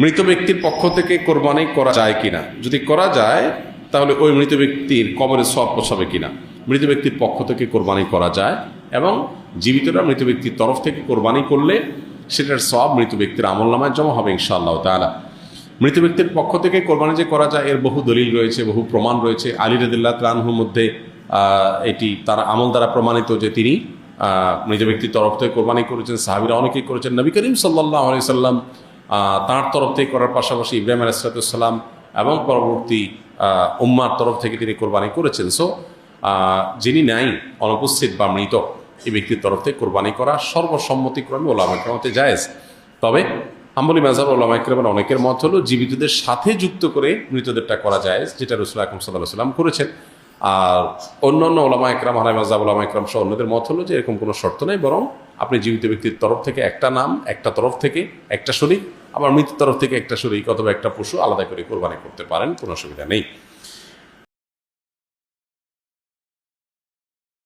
মৃত ব্যক্তির পক্ষ থেকে কোরবানি করা যায় কিনা? যদি করা যায়, তাহলে ওই মৃত ব্যক্তির কবরে সব পোষাবে কিনা? মৃত ব্যক্তির পক্ষ থেকে কোরবানি করা যায় এবং জীবিতরা মৃত ব্যক্তির তরফ থেকে কোরবানি করলে সেটার সব মৃত ব্যক্তির আমল নামায় জমা হবে ইনশাআল্লাহ তাআলা। মৃত ব্যক্তির পক্ষ থেকে কোরবানি যে করা যায়, এর বহু দলিল রয়েছে, বহু প্রমাণ রয়েছে। আলী রদুল্লাহ ত্রানহুর মধ্যে এটি তার আমল দ্বারা প্রমাণিত যে তিনি মৃত ব্যক্তির তরফ থেকে কোরবানি করেছেন। সাহাবিরা অনেকেই করেছেন। নবী করিম সাল্লাহ আলি সাল্লাম তাঁর তরফ থেকে করার পাশাপাশি ইব্রাহিম আলাইসালাম এবং পরবর্তী উম্মার তরফ থেকে তিনি কোরবানি করেছেন। সো যিনি নাই, অনুপস্থিত বা মৃত, এই ব্যক্তির তরফ থেকে কোরবানি করা সর্বসম্মতিক্রমে ওলামা কেমতে জায়েজ। তবে আম্বলি মাজার ওলামা ইকরামের অনেকের মত হলো, জীবিতদের সাথে যুক্ত করে মৃতদেরটা করা যায় যেটা রসুল আকরম সাল্লাহ সাল্লাম করেছেন। আর অন্য অন্য ওলামা একরাম হারাই মাজাব ওলামা একরাম সহ অন্যদের মত হলো যে এরকম কোনো শর্ত নেই, বরং আপনি জীবিত ব্যক্তির তরফ থেকে একটা নাম, একটা তরফ থেকে একটা শরীর আবার মৃত্যুর তরফ থেকে একটা শরীর অথবা একটা পশু আলাদা করে কোরবানি করতে পারেন, কোনো অসুবিধা নেই।